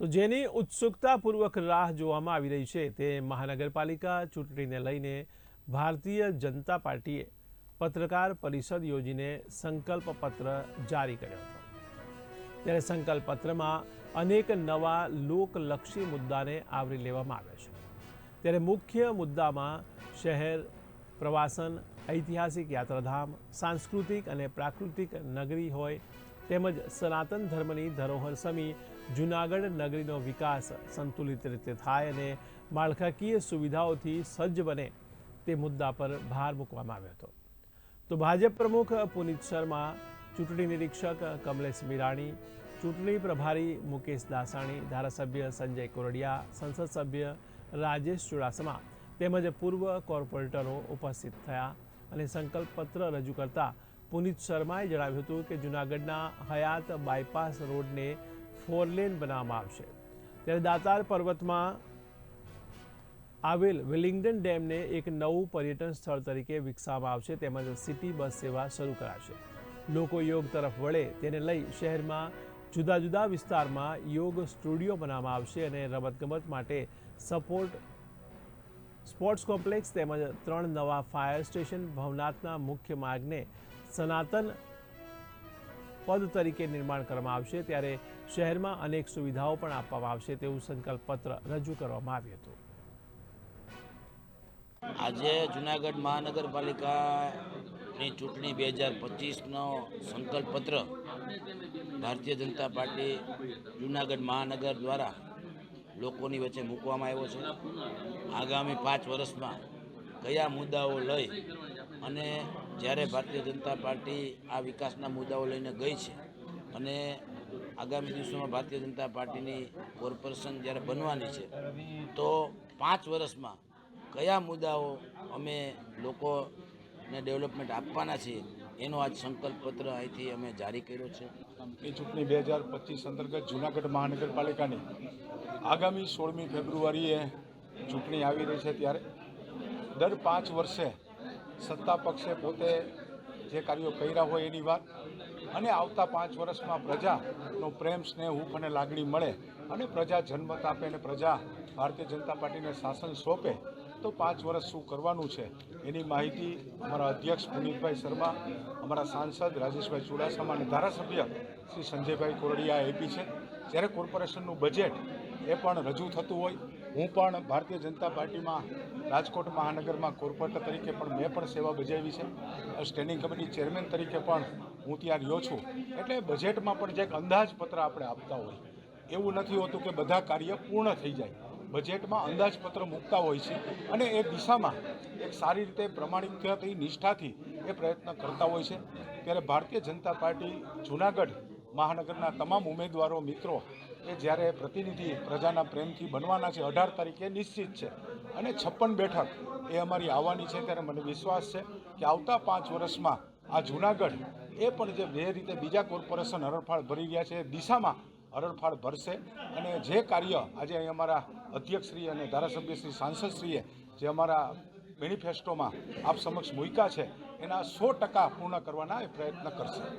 તો જેની ઉત્સુકતાપૂર્વક રાહ જોવામાં આવી રહી છે તે મહાનગરપાલિકા ચૂંટણીને લઈને ભારતીય જનતા પાર્ટીએ પત્રકાર પરિષદ યોજીને સંકલ્પ પત્ર જારી કર્યો હતો. ત્યારે સંકલ્પ પત્રમાં અનેક નવા લોકલક્ષી મુદ્દાને આવરી લેવામાં આવ્યા છે. ત્યારે મુખ્ય મુદ્દામાં શહેર, પ્રવાસન, ઐતિહાસિક યાત્રાધામ, સાંસ્કૃતિક અને પ્રાકૃતિક નગરી હોય તેમજ સનાતન ધર્મની ધરોહર સમી જૂનાગઢ નગરીનો વિકાસ સંતુલિત રીતે થાય અને માળખાકીય સુવિધાઓથી સજ્જ બને તે મુદ્દા પર ભાર મૂકવામાં આવ્યો હતો. તો ભાજપ પ્રમુખ પુનિત શર્મા, ચૂંટણી નિરીક્ષક કમલેશ મીરાણી, ચૂંટણી પ્રભારી મુકેશ દાસાણી, ધારાસભ્ય સંજય કોરડિયા, સંસદ સભ્ય રાજેશ ચુડાસમા તેમજ પૂર્વ કોર્પોરેટરો ઉપસ્થિત થયા અને સંકલ્પ પત્ર રજૂ કરતા પુનિત શર્માએ જણાવ્યું હતું કે જૂનાગઢના હયાત બાયપાસ રોડને ફોરલેન બનાવવામાં આવશે. ત્યારે દાતાર પર્વતમાં આવેલ વિલિંગડન ડેમને એક નવું પર્યટન સ્થળ તરીકે વિકસાવવામાં આવશે, તેમજ સિટી બસ સેવા શરૂ કરાશે. લોકો યોગ તરફ વળે તેને લઈ શહેરમાં જુદા જુદા વિસ્તારમાં યોગ સ્ટુડિયો બનાવવામાં આવશે અને રમતગમત માટે સપોર્ટ સ્પોર્ટ્સ કોમ્પ્લેક્સ તેમજ ત્રણ નવા ફાયર સ્ટેશન ભવનાથના મુખ્ય માર્ગને સનાતન પદ તરીકે નિર્માણ કરવામાં આવશે. ત્યારે શહેરમાં અનેક સુવિધાઓ પણ આપવામાં આવશે તેવું સંકલ્પ પત્ર રજૂ કરવામાં આવ્યું હતું. આજે જુનાગઢ મહાનગરપાલિકાની ચૂંટણી બે હજાર પચીસનો સંકલ્પ પત્ર ભારતીય જનતા પાર્ટી જુનાગઢ મહાનગર દ્વારા લોકોની વચ્ચે મૂકવામાં આવ્યો છે. આગામી પાંચ વર્ષમાં કયા મુદ્દાઓ લઈ અને જ્યારે ભારતીય જનતા પાર્ટી આ વિકાસના મુદ્દાઓ લઈને ગઈ છે અને આગામી દિવસોમાં ભારતીય જનતા પાર્ટીની કોર્પોરેશન જ્યારે બનવાની છે, તો પાંચ વર્ષમાં કયા મુદ્દાઓ અમે લોકોને ડેવલપમેન્ટ આપવાના છીએ એનો આજ સંકલ્પ પત્ર અહીંથી અમે જારી કર્યો છે. એ ચૂંટણી બે હજાર પચીસ અંતર્ગત જૂનાગઢ મહાનગરપાલિકાની આગામી સોળમી ફેબ્રુઆરીએ ચૂંટણી આવી રહી છે ત્યારે. દર પાંચ વર્ષે સત્તા પક્ષે પોતે જે કાર્યો કર્યા હોય એની વાત. અને આવતા પાંચ વર્ષમાં પ્રજાનો પ્રેમ, સ્નેહ, હૂફ અને લાગણી મળે અને પ્રજા જનમત આપે અને પ્રજા ભારતીય જનતા પાર્ટીને શાસન સોંપે, તો પાંચ વર્ષ શું કરવાનું છે? એની માહિતી અમારા અધ્યક્ષ પુનિતભાઈ શર્મા, અમારા સાંસદ રાજેશભાઈ ચુડાસમા અને ધારાસભ્ય શ્રી સંજયભાઈ કોરડિયા એપી છે. જ્યારે કોર્પોરેશનનું બજેટ એ પણ રજૂ થતું હોય હું પણ ભારતીય જનતા પાર્ટીમાં રાજકોટ મહાનગરમાં કોર્પોરેટર તરીકે પણ મેં પણ સેવા બજાવી છે. સ્ટેન્ડિંગ કમિટી ચેરમેન તરીકે પણ હું ત્યાં રહ્યો છું. એટલે બજેટમાં પણ જે એક અંદાજપત્ર આપણે આપતા હોય, એવું નથી હોતું કે બધા કાર્ય પૂર્ણ થઈ જાય. બજેટમાં અંદાજપત્ર મૂકતા હોય છે અને એ દિશામાં એક સારી રીતે પ્રમાણિકતાથી, નિષ્ઠાથી એ પ્રયત્ન કરતા હોય છે. ત્યારે ભારતીય જનતા પાર્ટી જૂનાગઢ મહાનગરના તમામ ઉમેદવારો, મિત્રો એ જ્યારે પ્રતિનિધિ પ્રજાના પ્રેમથી બનવાના છે, અઢાર તારીખે નિશ્ચિત છે. અને છપ્પન બેઠક એ અમારી આવવાની છે, ત્યારે મને વિશ્વાસ છે કે આવતા પાંચ વર્ષમાં આ જૂનાગઢ એ પણ જે જે રીતે બીજા કોર્પોરેશન હરણફાળ ભરી રહ્યા છે, એ દિશામાં હરણફાળ ભરશે. અને જે કાર્ય આજે અહીં અમારા અધ્યક્ષશ્રી અને ધારાસભ્યશ્રી સાંસદશ્રીએ જે અમારા મેનિફેસ્ટોમાં આપ સમક્ષ મૂક્યા છે, એના સો ટકા પૂર્ણ કરવાના એ પ્રયત્ન કરશે.